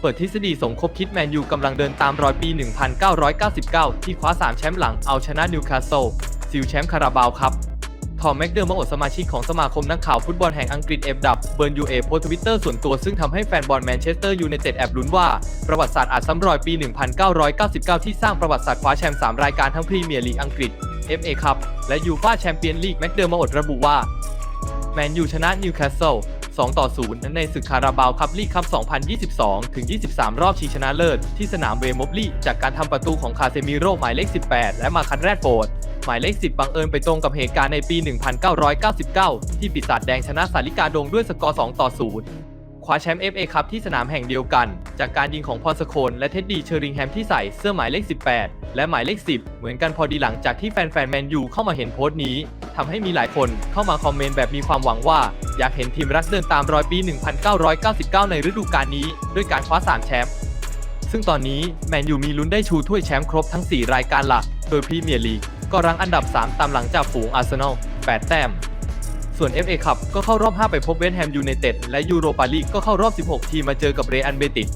เปิดทฤษฎีสมคบคิดแมนยูกำลังเดินตามรอยปี 1999 ที่คว้า 3 แชมป์หลังเอาชนะนิวคาสเซิลซิลแชมป์คาราบาวครับทอมแม็กเดอร์มาอดสมาชิกของสมาคมนักข่าวฟุตบอลแห่งอังกฤษเอฟดับเบิร์นยูเอโพสทวิตเตอร์ส่วนตัวซึ่งทำให้แฟนบอลแมนเชสเตอร์ยูไนเต็ดแอบลุ้นว่า ประวัติศาสตร์อาจซ้ำรอยปี 1999 ที่สร้างประวัติศาสตร์คว้าแชมป์ 3 รายการทั้งพรีเมียร์ลีกอังกฤษ FA คัพและยูฟ่าแชมเปี้ยนลีกแม็กเดอร์มาอดระบุว่าแมนยูชนะนิวคาสเซิล 2 ต่อ 0 ในศึกคาราบาวคัพลีกคัพ 2022 ถึง 23 รอบชิงชนะเลิศ ที่สนามเวมบลีจากการทำประตูของคาเซมิโร่หมายเลข 18 และมาคันแรดโฟร์ดหมายเลข 10 บังเอิญไปตรงกับเหตุการณ์ในปี 1999 ที่ปีศาจแดงชนะสาริกาดงด้วยสกอร์ 2 ต่อ 0 ว้าแชมป์ FA คัพที่สนามแห่งเดียวกัน จากการยิงของพรสโคนและเท็ดดี้เชอริงแฮมที่ใส่เสื้อหมายเลข 18 และหมายเลข 10 เหมือนกันพอดีหลังจากที่แฟนๆแมนยูเข้ามาเห็นโพสต์นี้ทำให้มีหลายคนเข้ามาคอมเมนต์แบบมีความหวังว่า อยากเห็นทีมรักเดินตามรอยปี 1999 ในฤดูกาลนี้ ด้วยการคว้า 3 แชมป์ซึ่งตอนนี้แมนยูมีลุ้นได้ชูถ้วยแชมป์ครบทั้ง 4 รายการหลัก โดยพรีเมียร์ลีกก็รั้งอันดับ 3 ตามหลังจากฝูงอาร์เซนอล 8 แต้ม ส่วน FA คัพก็เข้ารอบ 5 ไปพบเวสต์แฮมยูไนเต็ดและยูโรปาลีกก็เข้ารอบ 16 ทีมมาเจอกับเรอัลเบติส